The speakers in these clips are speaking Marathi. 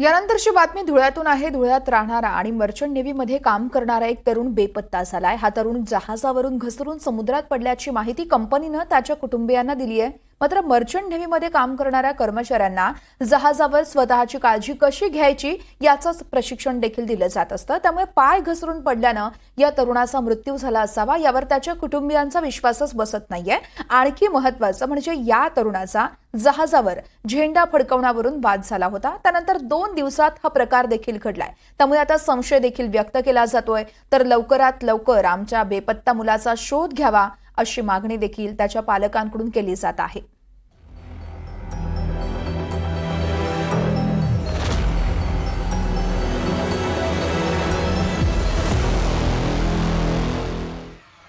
यानंतरची बातमी धुळ्यातून आहे. धुळ्यात राहणारा आणि मर्चंट नेव्हीमध्ये काम करणारा एक तरुण बेपत्ता झालाय. हा तरुण जहाजावरून घसरून समुद्रात पडल्याची माहिती कंपनीनं त्याच्या कुटुंबियांना दिली आहे मात्र मर्चंट नेव्हीमध्ये काम करणाऱ्या कर्मचाऱ्यांना जहाजावर स्वतःची काळजी कशी घ्यायची याचंच प्रशिक्षण देखील दिलं जात असतं. त्यामुळे पाय घसरून पडल्यानं या तरुणाचा मृत्यू झाला असावा यावर त्याच्या कुटुंबियांचा विश्वासच बसत नाहीये. आणखी महत्वाचं म्हणजे या तरुणाचा जहाजावर झेंडा फडकवण्यावरून वाद झाला होता. त्यानंतर दोन दिवसात हा प्रकार देखील घडलाय. त्यामुळे आता संशय देखील व्यक्त केला जातोय. तर लवकरात लवकर आमच्या बेपत्ता मुलाचा शोध घ्यावा अशी मागणी देखील त्याच्या पालकांकडून केली जात आहे.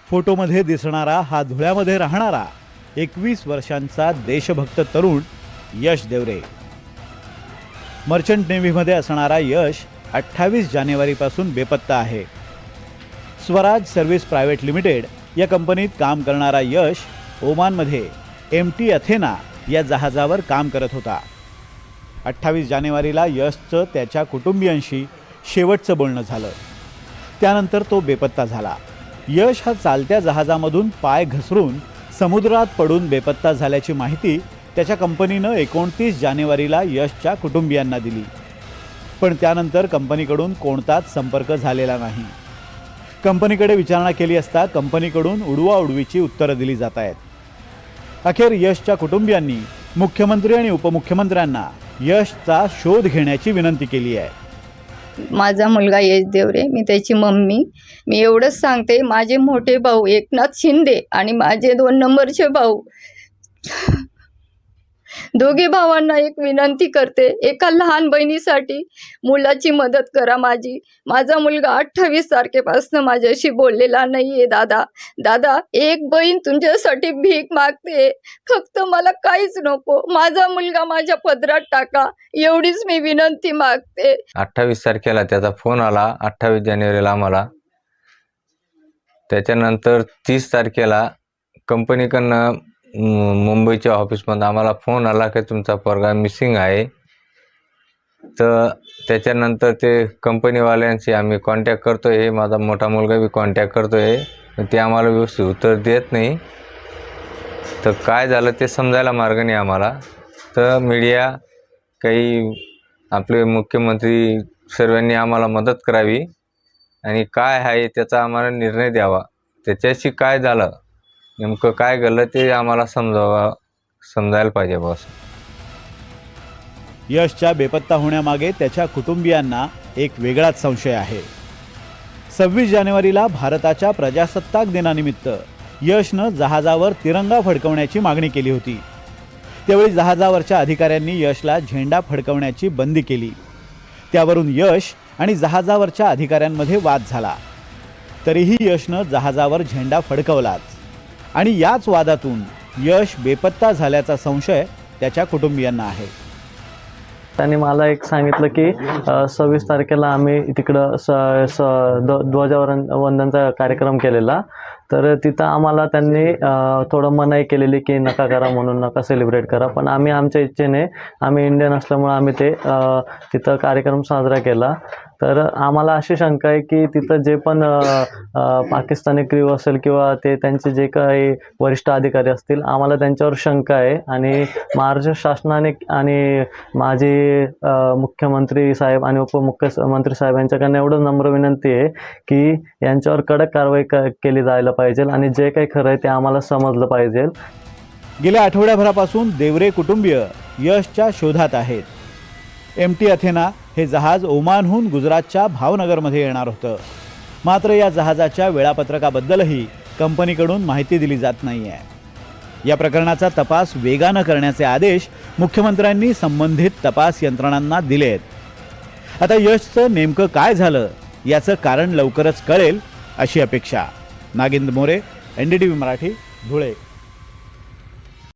फोटोमध्ये दिसणारा हा धुळ्यामध्ये राहणारा एकवीस वर्षांचा देशभक्त तरुण यश देवरे. मर्चंट नेव्हीमध्ये असणारा यश अठ्ठावीस जानेवारीपासून बेपत्ता आहे. स्वराज सर्व्हिस प्रायव्हेट लिमिटेड या कंपनीत काम करणारा यश ओमानमध्ये एम टी अथेना या जहाजावर काम करत होता. अठ्ठावीस जानेवारीला यशचं त्याच्या कुटुंबियांशी शेवटचं बोलणं झालं. त्यानंतर तो बेपत्ता झाला. यश हा चालत्या जहाजामधून पाय घसरून समुद्रात पडून बेपत्ता झाल्याची माहिती त्याच्या कंपनीनं एकोणतीस जानेवारीला यशच्या कुटुंबियांना दिली. पण त्यानंतर कंपनीकडून कोणताच संपर्क झालेला नाही. कंपनीकडे विचारणा केली असता कंपनीकडून उडवाउडवीची उत्तरं दिली जात आहेत. अखेर यशच्या कुटुंबियांनी मुख्यमंत्री आणि उपमुख्यमंत्र्यांना यशचा शोध घेण्याची विनंती केली आहे. माझा मुलगा यश देवरे मी त्याची मम्मी. मी एवढंच सांगते माझे मोठे भाऊ एकनाथ शिंदे आणि माझे दोन नंबरचे भाऊ. दोघे भावांना एक विनंती करते एका लहान बहिणीसाठी मुलाची मदत करा माझी. माझा मुलगा अठ्ठावीस तारखेपासून माझ्याशी बोललेला नाही आहे दादा. दादा एक बहीण तुमच्यासाठी भीक मागते. फक्त मला काहीच नको. माझा मुलगा माझ्या पदरात टाका. एवढीच मी विनंती मागते. अठ्ठावीस तारखेला त्याचा फोन आला अठ्ठावीस जानेवारीला आम्हाला. त्याच्यानंतर तीस तारखेला कंपनीकडनं मुंबईच्या ऑफिसमधून आम्हाला फोन आला की तुमचा पोरगा मिसिंग आहे. तर त्याच्यानंतर ते कंपनीवाल्यांशी आम्ही कॉन्टॅक्ट करतो आहे माझा मोठा मुलगा बी कॉन्टॅक्ट करतो आहे ते आम्हाला व्यवस्थित उत्तर देत नाही. तर काय झालं ते समजायला मार्ग नाही आम्हाला. तर मीडिया काही आपले मुख्यमंत्री सर्वांनी आम्हाला मदत करावी. आणि काय आहे त्याचा आम्हाला निर्णय द्यावा. त्याच्याशी काय झालं? नेमकं काय घडलं ते आम्हाला समजावा समजायला पाहिजे बॉस यशच्या बेपत्ता होण्यामागे त्याच्या कुटुंबियांना एक वेगळाच संशय आहे. सव्वीस जानेवारीला भारताच्या प्रजासत्ताक दिनानिमित्त यशनं जहाजावर तिरंगा फडकवण्याची मागणी केली होती. त्यावेळी जहाजावरच्या अधिकाऱ्यांनी यशला झेंडा फडकवण्याची बंदी केली. त्यावरून यश आणि जहाजावरच्या अधिकाऱ्यांमध्ये वाद झाला. तरीही यशनं जहाजावर झेंडा फडकवलाच. आणि याच वादातून यश बेपत्ता झाल्याचा संशय त्याच्या कुटुंबियांना आहे. त्यांनी मला एक सांगितलं की सव्वीस तारखेला आम्ही तिकडं स स ध्वजावरण वंदनचा कार्यक्रम केलेला. तर तिथं आम्हाला त्यांनी थोडं मनाई केलेली की नका करा म्हणून नका सेलिब्रेट करा. पण आम्ही आमच्या इच्छेने आम्ही इंडियन असल्यामुळे आम्ही ते तिथं कार्यक्रम साजरा केला. तर आम्हाला अशी शंका आहे की तिथं जे पण पाकिस्तानी क्रीव असेल किंवा ते त्यांचे जे काही वरिष्ठ अधिकारी असतील आम्हाला त्यांच्यावर शंका आहे. आणि महाराष्ट्र शासनाने आणि माझे मुख्यमंत्री साहेब आणि उपमुख्यमंत्री साहेब यांच्याकडनं एवढं नम्र विनंती आहे की यांच्यावर कडक कारवाई क केली जायला पाहिजे आणि जे काही खरं आहे ते आम्हाला समजलं पाहिजे गेल्या आठवड्याभरापासून देवरे कुटुंबीय यशच्या शोधात आहेत. एम टी अथेना हे जहाज ओमानहून गुजरातच्या भावनगरमध्ये येणार होतं. मात्र या जहाजाच्या वेळापत्रकाबद्दलही कंपनीकडून माहिती दिली जात नाही आहे या प्रकरणाचा तपास वेगानं करण्याचे आदेश मुख्यमंत्र्यांनी संबंधित तपास यंत्रणांना दिले आहेत आता यशचं नेमकं काय झालं याचं कारण लवकरच कळेल अशी अपेक्षा. Nagendra More N D T V Marathi Dhule.